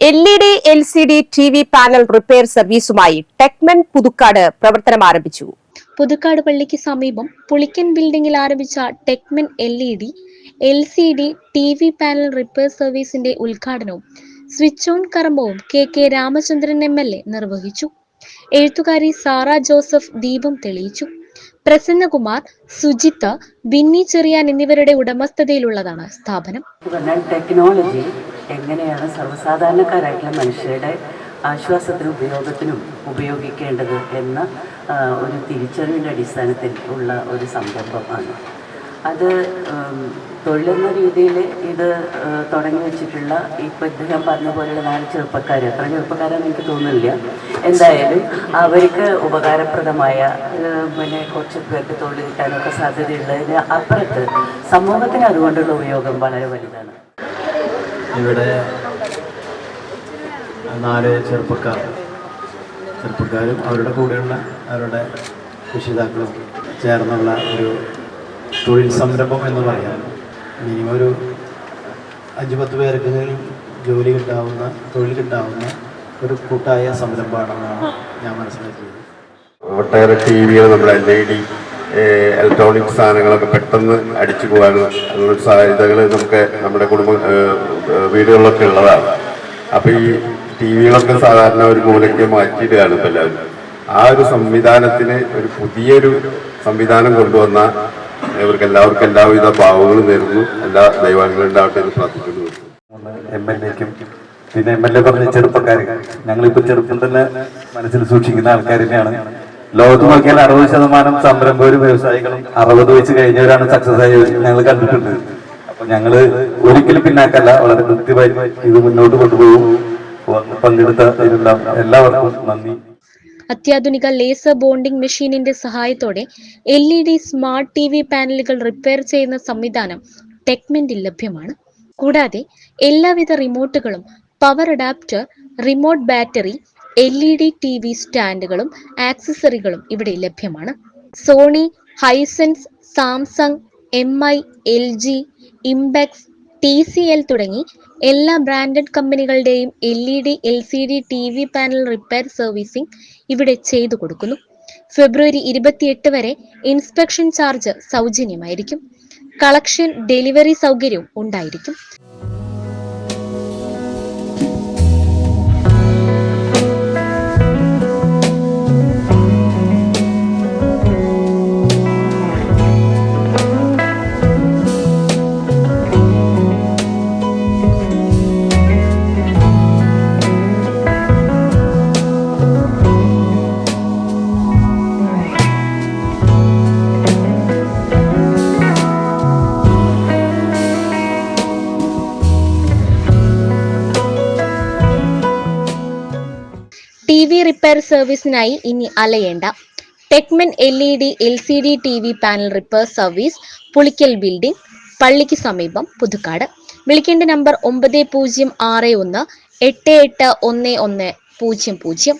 L E D L C D T V panel repair സർവീസുമായി Techman Puthukkad പ്രവർത്തനം ആരംഭിച്ചു. പുതുക്കാട് പള്ളിക്ക് സമീപം പുളിക്കൻ ബിൽഡിംഗിൽ ആരംഭിച്ച Techman L E D L C D T V panel repair സർവീസിന്റെ ഉദ്ഘാടനവും switch on കർമ്മവും K K Ramachandran M L A നിർവഹിച്ചു. എഴുത്തുകാരി സാറ ജോസഫ് ദീപം തെളിയിച്ചു. പ്രസന്നകുമാർ സുജിത്ത് ബിന്നി ചെറിയാൻ എന്നിവരുടെ ഉടമസ്ഥതയിലുള്ളതാണ് സ്ഥാപനം. ടെക്നോളജി എങ്ങനെയാണ് സർവസാധാരണക്കാരായിട്ടുള്ള മനുഷ്യരുടെ ആശ്വാസത്തിനും ഉപയോഗത്തിനും ഉപയോഗിക്കേണ്ടത് എന്ന ഒരു തിരിച്ചറിവിന്റെ അടിസ്ഥാനത്തിൽ ഉള്ള ഒരു സംരംഭമാണ് അത് തൊഴിലെന്ന രീതിയിൽ ഇത് തുടങ്ങി വെച്ചിട്ടുള്ള ഇപ്പം ഇദ്ദേഹം പറഞ്ഞ പോലെയുള്ള നാല് ചെറുപ്പക്കാർ അത്ര ചെറുപ്പക്കാരാന്ന് എനിക്ക് തോന്നുന്നില്ല. എന്തായാലും അവർക്ക് ഉപകാരപ്രദമായ പിന്നെ കുറച്ച് പേർക്ക് തൊഴിൽ കിട്ടാനൊക്കെ സാധ്യതയുള്ളതിന് അപ്പുറത്ത് സമൂഹത്തിന് അതുകൊണ്ടുള്ള ഉപയോഗം വളരെ വലുതാണ്. ഇവിടെ നാല് ചെറുപ്പക്കാർ. ചെറുപ്പക്കാരും അവരുടെ കൂടെയുള്ള അവരുടെ രക്ഷിതാക്കളും ചേർന്നുള്ള ഒരു തൊഴിൽ സംരംഭം എന്ന് പറയാം. മിനിമം ഒരു അഞ്ച് പത്ത് പേർക്കെങ്കിലും ജോലി കിട്ടാവുന്ന തൊഴിൽ കിട്ടാവുന്ന ഒരു കൂട്ടായ സംരംഭമാണെന്നാണ് ഞാൻ മനസ്സിലാക്കിയത്. ഒട്ടേറെ ടി വികൾ നമ്മുടെ എൽ ഡി ഇലക്ട്രോണിക് സാധനങ്ങളൊക്കെ പെട്ടെന്ന് അടിച്ചു പോകാനുള്ള സാധ്യതകൾ നമുക്ക് നമ്മുടെ കുടുംബ വീടുകളിലൊക്കെ ഉള്ളതാണ്. അപ്പോൾ ഈ ടി വികളൊക്കെ സാധാരണ ഒരു മൂലയ്ക്ക് മാറ്റിയിടുകയാണ് ഇപ്പോൾ എല്ലാവരും. ആ ഒരു സംവിധാനത്തിന് ഒരു പുതിയൊരു സംവിധാനം കൊണ്ടുവന്ന ഇവർക്ക് എല്ലാവർക്കും എല്ലാവിധ ഭാവങ്ങളും നേരുന്നു. എല്ലാ ദൈവങ്ങളും ഉണ്ടാവട്ടെ എന്ന് പ്രാർത്ഥിക്കുന്നു. എം എൽ എക്കും പിന്നെ എം എൽ എ പറഞ്ഞ ചെറുപ്പക്കാർ ഞങ്ങളിപ്പോൾ ചെറുപ്പം തന്നെ മനസ്സിൽ സൂക്ഷിക്കുന്ന ആൾക്കാർ തന്നെയാണ്. ലോകത്ത് നോക്കിയാൽ അറുപത് ശതമാനം സംരംഭകരും വ്യവസായികളും അറുപത് വയസ്സ് കഴിഞ്ഞവരാണ് സക്സസ് ആയി ഞങ്ങൾ കണ്ടിട്ടുണ്ട്. അപ്പൊ ഞങ്ങൾ ഒരിക്കലും പിന്നാക്കല്ല വളരെ കൃത്യമായി ഇത് മുന്നോട്ട് കൊണ്ടുപോകും. എല്ലാവർക്കും നന്ദി. അത്യാധുനിക ലേസർ ബോണ്ടിംഗ് മെഷീനിന്റെ സഹായത്തോടെ L E D smart T V പാനലുകൾ റിപ്പയർ ചെയ്യുന്ന സംവിധാനം ടെക്മെന്റിൽ ലഭ്യമാണ്. കൂടാതെ എല്ലാവിധ റിമോട്ടുകളും power adapter remote battery L E D T V സ്റ്റാൻഡുകളും ആക്സസറികളും ഇവിടെ ലഭ്യമാണ്. Sony Hisense Samsung M I L G Impex T C L തുടങ്ങി എല്ലാ ബ്രാൻഡഡ് കമ്പനികളുടെയും L E D L C D T V panel repair servicing ഇവിടെ ചെയ്തു കൊടുക്കുന്നു. February ഇരുപത്തിയെട്ട് വരെ ഇൻസ്പെക്ഷൻ ചാർജ് സൗജന്യമായിരിക്കും. കളക്ഷൻ ഡെലിവറി സൗകര്യവും ഉണ്ടായിരിക്കും. ടി വി റിപ്പയർ സർവീസിനായി ഇനി അലയേണ്ട. Techman L E D L C D T V panel repair service Pulikkal building പള്ളിക്ക് സമീപം പുതുക്കാട്. വിളിക്കേണ്ട നമ്പർ ഒമ്പത് പൂജ്യം ആറ് ഒന്ന് എട്ട് എട്ട് ഒന്ന് ഒന്ന് പൂജ്യം പൂജ്യം.